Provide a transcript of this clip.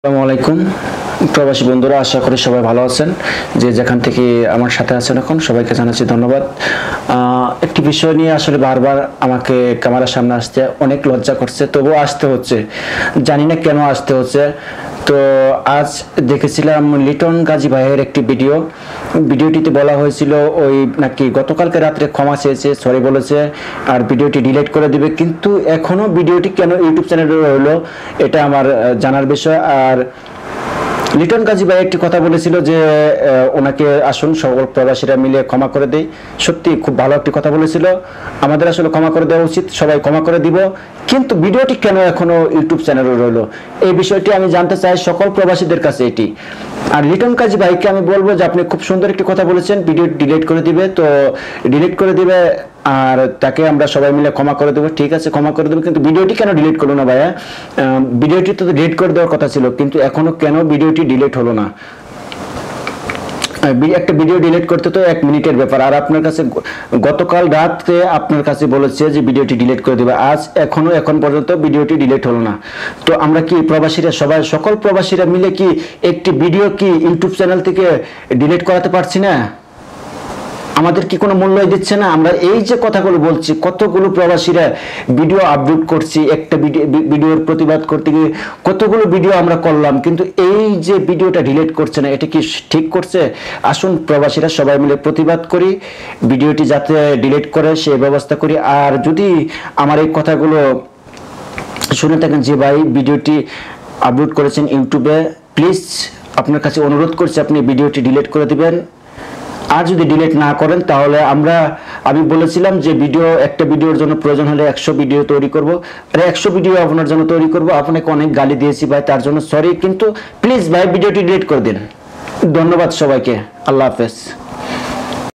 আসসালামু আলাইকুম। প্রবাসী বন্ধুরা, আশা করি সবাই ভালো আছেন। যে যেখান থেকে আমার সাথে আছেন এখন, সবাইকে জানাচ্ছি ধন্যবাদ। একটি বিষয় নিয়ে আসলে বারবার আমাকে ক্যামেরার সামনে আসতে অনেক লজ্জা করছে, তবুও আসতে হচ্ছে। জানি না কেন আসতে হচ্ছে। তো আজ দেখেছিলাম লিটন গাজী ভাইয়ের একটি ভিডিও। ভিডিওটিতে বলা হয়েছিল ওই নাকি গতকালকে রাত্রে ক্ষমা চেয়েছে, সরি বলেছে, আর ভিডিওটি ডিলিট করে দিবে। কিন্তু এখনও ভিডিওটি কেন ইউটিউব চ্যানেলে রইল, এটা আমার জানার বিষয়। আর লিটন কাজী ভাই একটি কথা বলেছিল যে ওনাকে আসুন, সকল প্রবাসীরা মিলে ক্ষমা করে দেই। সত্যি খুব ভালো একটি কথা বলেছিল। আমাদের আসলে ক্ষমা করে দেওয়া উচিত, সবাই ক্ষমা করে দিব। কিন্তু ভিডিওটি কেন এখনও ইউটিউব চ্যানেলে রইল? এই বিষয়টি আমি জানতে চাই সকল প্রবাসীদের কাছে এটি। আর লিটন কাজী ভাইকে আমি বলব যে আপনি খুব সুন্দর একটি কথা বলেছেন ভিডিও ডিলিট করে দিবে, তো ডিলিট করে দিবে আর তাকে আমরা সবাই মিলে ক্ষমা করে দেবো। ঠিক আছে, ক্ষমা করে দেবো, কিন্তু ভিডিওটি কেন ডিলিট করল না ভাইয়া? ভিডিওটি তো ডিলিট করে দেওয়ার কথা ছিল, কিন্তু এখনও কেন ভিডিওটি ডিলিট হলো না? একটা ভিডিও ডিলিট করতে তো এক মিনিটের ব্যাপার। আর আপনার কাছে গতকাল রাতে আপনার কাছে বলেছে যে ভিডিওটি ডিলিট করে দেবে। আজ এখনও, এখন পর্যন্ত ভিডিওটি ডিলিট হলো না। তো আমরা কি প্রবাসীরা সবাই, সকল প্রবাসীরা মিলে কি একটি ভিডিও কি ইউটিউব চ্যানেল থেকে ডিলিট করাতে পারছি না? আমাদের কি কোনো মূল্য দিচ্ছে না? আমরা এই যে কথাগুলো বলছি, কতগুলো প্রবাসীরা ভিডিও আপলোড করছি, একটা ভিডিও ভিডিওর প্রতিবাদ করতে গিয়ে কতগুলো ভিডিও আমরা করলাম, কিন্তু এই যে ভিডিওটা ডিলিট করছে না, এটা কি ঠিক করছে? আসুন প্রবাসীরা সবাই মিলে প্রতিবাদ করি ভিডিওটি যাতে ডিলিট করে সে ব্যবস্থা করি। আর যদি আমার এই কথাগুলো শুনে থাকেন যে ভাই ভিডিওটি আপলোড করেছেন ইউটিউবে প্লিজ আপনার কাছে অনুরোধ করছি, আপনি ভিডিওটি ডিলিট করে দিবেন। আর যদি ডিলেট না করেন, তাহলে আমরা, আমি বলেছিলাম যে ভিডিও একটা ভিডিওর জন্য প্রয়োজন হলে একশো ভিডিও তৈরি করব। আর একশো ভিডিও আপনার জন্য তৈরি করব। আপনাকে অনেক গালি দিয়েছি ভাই, তার জন্য সরি কিন্তু প্লিজ ভাই ভিডিওটি ডিলিট করে দিন। ধন্যবাদ সবাইকে। আল্লাহ হাফেজ।